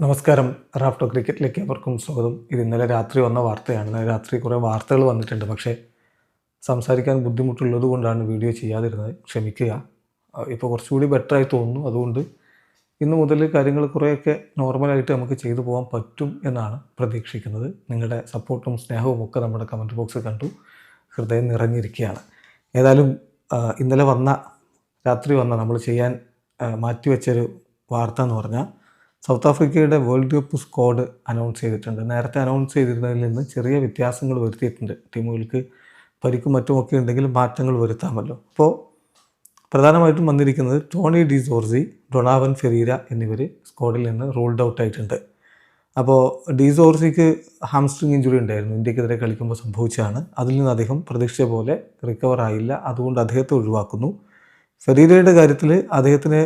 നമസ്കാരം. റാഫ്റ്റോ ക്രിക്കറ്റിലേക്ക് അവർക്കും സ്വാഗതം. ഇത് ഇന്നലെ രാത്രി വന്ന വാർത്തയാണ്. ഇന്നലെ രാത്രി കുറേ വാർത്തകൾ വന്നിട്ടുണ്ട്. പക്ഷേ സംസാരിക്കാൻ ബുദ്ധിമുട്ടുള്ളത് കൊണ്ടാണ് വീഡിയോ ചെയ്യാതിരുന്നത്. ക്ഷമിക്കുക. ഇപ്പോൾ കുറച്ചുകൂടി ബെറ്ററായി തോന്നുന്നു. അതുകൊണ്ട് ഇന്ന് മുതൽ കാര്യങ്ങൾ കുറേയൊക്കെ നോർമലായിട്ട് നമുക്ക് ചെയ്തു പോകാൻ പറ്റും എന്നാണ് പ്രതീക്ഷിക്കുന്നത്. നിങ്ങളുടെ സപ്പോർട്ടും സ്നേഹവും ഒക്കെ നമ്മുടെ കമന്റ് ബോക്സിൽ കണ്ടു. ഹൃദയം നിറഞ്ഞിരിക്കുകയാണ്. ഏതായാലും ഇന്നലെ വന്ന രാത്രി വന്ന നമ്മൾ ചെയ്യാൻ മാറ്റിവെച്ചൊരു വാർത്ത എന്ന് പറഞ്ഞാൽ സൗത്ത് ആഫ്രിക്കയുടെ വേൾഡ് കപ്പ് സ്ക്വാഡ് അനൗൺസ് ചെയ്തിട്ടുണ്ട്. നേരത്തെ അനൗൺസ് ചെയ്തിരുന്നതിൽ നിന്ന് ചെറിയ വ്യത്യാസങ്ങൾ വരുത്തിയിട്ടുണ്ട്. ടീമുകൾക്ക് പരിക്കും മറ്റുമൊക്കെ ഉണ്ടെങ്കിൽ മാറ്റങ്ങൾ വരുത്താമല്ലോ. അപ്പോൾ പ്രധാനമായിട്ടും വന്നിരിക്കുന്നത് Tony de Zorzi Donovan Ferreira എന്നിവർ സ്ക്വാഡിൽ നിന്ന് റൂൾഡ് ഔട്ട് ആയിട്ടുണ്ട്. അപ്പോൾ ഡി ജോർജിക്ക് ഹാംസ്ട്രിങ് ഇഞ്ചുറി ഉണ്ടായിരുന്നു. ഇന്ത്യക്കെതിരെ കളിക്കുമ്പോൾ സംഭവിച്ചതാണ്. അതിൽ നിന്ന് അദ്ദേഹം പ്രതീക്ഷിച്ച പോലെ റിക്കവർ ആയില്ല. അതുകൊണ്ട് അദ്ദേഹത്തെ ഒഴിവാക്കുന്നു. ഫെരീരയുടെ കാര്യത്തിൽ അദ്ദേഹത്തിന്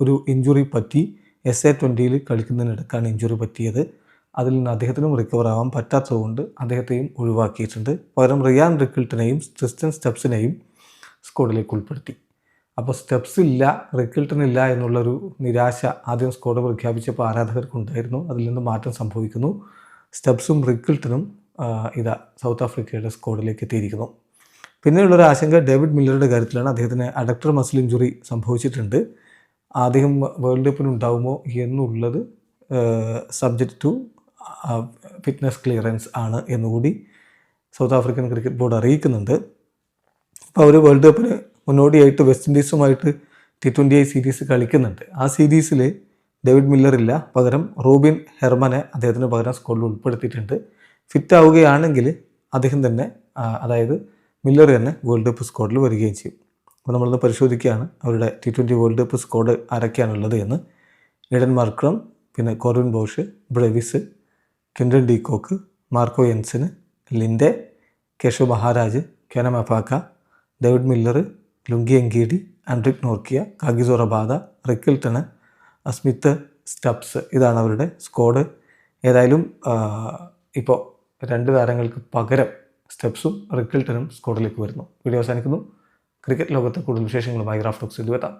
ഒരു ഇഞ്ചുറി പറ്റി. എസ് എ ട്വന്റിയിൽ കളിക്കുന്നതിനിടക്കാണ് ഇഞ്ചുറി പറ്റിയത്. അതിൽ നിന്ന് അദ്ദേഹത്തിനും റിക്കവർ ആവാൻ പറ്റാത്തതുകൊണ്ട് അദ്ദേഹത്തെയും ഒഴിവാക്കിയിട്ടുണ്ട്. പകരം റിയാൻ റിക്കിൾട്ടനെയും ക്രിസ്റ്റൻ സ്റ്റെപ്സിനെയും സ്ക്വാഡിലേക്ക് ഉൾപ്പെടുത്തി. അപ്പോൾ സ്റ്റെപ്സ് ഇല്ല റിക്കിൾട്ടൺ ഇല്ല എന്നുള്ളൊരു നിരാശ ആദ്യം സ്ക്വാഡ് പ്രഖ്യാപിച്ചപ്പോൾ ആരാധകർക്കുണ്ടായിരുന്നു അതിൽ നിന്ന് മാറ്റം സംഭവിക്കുന്നു. സ്റ്റെപ്സും റിക്കിൾട്ടനും ഇതാ സൗത്ത് ആഫ്രിക്കയുടെ സ്ക്വാഡിലേക്ക് എത്തിയിരിക്കുന്നു. പിന്നെയുള്ളൊരു ആശങ്ക ഡേവിഡ് മില്ലറുടെ കാര്യത്തിലാണ്. അദ്ദേഹത്തിന് അഡക്ടർ മസിൽ ഇഞ്ചുറി സംഭവിച്ചിട്ടുണ്ട്. അദ്ദേഹം വേൾഡ് കപ്പിന് ഉണ്ടാവുമോ എന്നുള്ളത് സബ്ജക്റ്റ് ടു ഫിറ്റ്നസ് ക്ലിയറൻസ് ആണ് എന്നുകൂടി സൗത്ത് ആഫ്രിക്കൻ ക്രിക്കറ്റ് ബോർഡ് അറിയിക്കുന്നുണ്ട്. അപ്പോൾ അവർ വേൾഡ് കപ്പിന് മുന്നോടിയായിട്ട് വെസ്റ്റ് ഇൻഡീസുമായിട്ട് ടി ട്വന്റി ഐ സീരീസ് കളിക്കുന്നുണ്ട്. ആ സീരീസിൽ ഡേവിഡ് മില്ലർ ഇല്ല. പകരം റോബിൻ ഹെർമനെ അദ്ദേഹത്തിന് പകരം സ്കോളിൽ ഉൾപ്പെടുത്തിയിട്ടുണ്ട്. ഫിറ്റ് ആവുകയാണെങ്കിൽ അദ്ദേഹം തന്നെ അതായത് മില്ലർ തന്നെ വേൾഡ് കപ്പ് സ്കോഡിൽ വരികയും ചെയ്യും. അപ്പോൾ നമ്മളിന്ന് പരിശോധിക്കുകയാണ് അവരുടെ T twenty world cup squad ആരൊക്കെയാണുള്ളത് എന്ന്. ഇഡൻ മാർക്രം പിന്നെ Corbin Bosch Brevis Quinton de Kock Marco Jansen Linde Keshav Maharaj Kwena Maphaka David Miller Lungi Ngidi Anrich Nortje Kagiso Rabada Rickelton Rickelton Smith Stubbs ഇതാണ് അവരുടെ squad ഏതായാലും ഇപ്പോൾ രണ്ട് താരങ്ങൾക്ക് പകരം സ്റ്റെപ്സും റിക്കിൾട്ടനും സ്ക്വാഡിലേക്ക് വരുന്നു. വീഡിയോ അവസാനിക്കുന്നു. ക്രിക്കറ്റ് ലോകത്തെ കൂടുതൽ വിശേഷങ്ങളുമായി ഗ്രാഫ് ടോക്സ് എത്താം